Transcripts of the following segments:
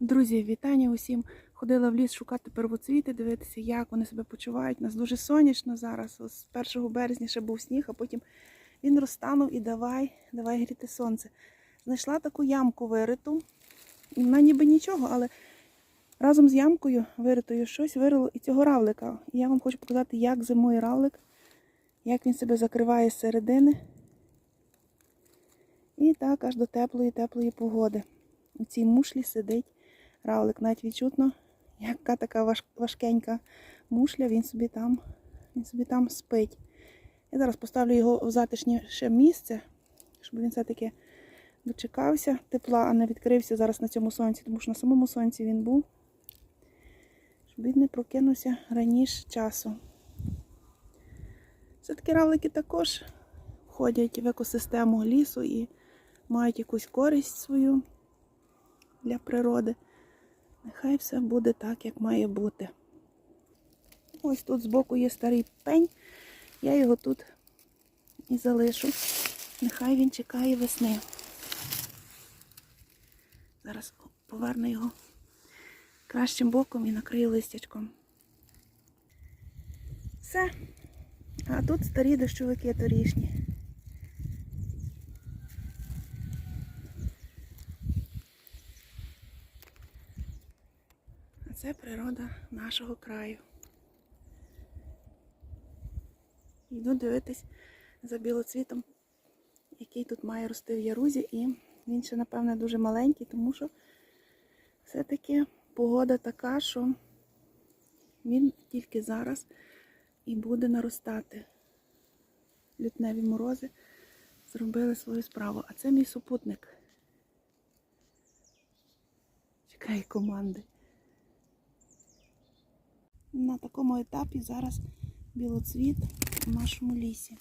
Друзі, вітання усім. Ходила в ліс шукати первоцвіти, дивитися, як вони себе почувають. У нас дуже сонячно зараз. З 1 березня ще був сніг, а потім він розтанув і давай, давай гріти сонце. Знайшла таку ямку вириту. І вона ніби нічого, але разом з ямкою виритою щось вирило і цього равлика. І я вам хочу показати, як зимує равлик, як він себе закриває з середини. І так аж до теплої, теплої погоди. У цій мушлі сидить равлик. Навіть відчутно, яка така важ- важкенька мушля, він собі там, він собі там спить. Я зараз поставлю його в затишніше місце, щоб він все-таки дочекався тепла, а не відкрився зараз на цьому сонці, тому що на самому сонці він був, щоб він не прокинувся раніше часу. Все-таки равлики також входять в екосистему лісу і мають якусь користь свою для природи. Нехай все буде так, як має бути. Ось тут збоку є старий пень. Я його тут і залишу. Нехай він чекає весни. Зараз поверну його кращим боком і накрию листячком. Все. А тут старі дощовики торішні. Це природа нашого краю. Йду дивитись за білоцвітом, який тут має рости в ярузі, і він ще, напевне, дуже маленький, тому що все-таки погода така, що він тільки зараз і буде наростати. Лютневі морози зробили свою справу. А це мій супутник. Чекає команди. На такому етапі зараз білоцвіт у нашому лісі.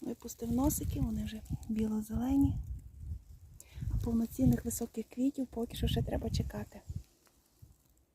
Випустив носики, вони вже біло-зелені. А повноцінних високих квітів поки що ще треба чекати.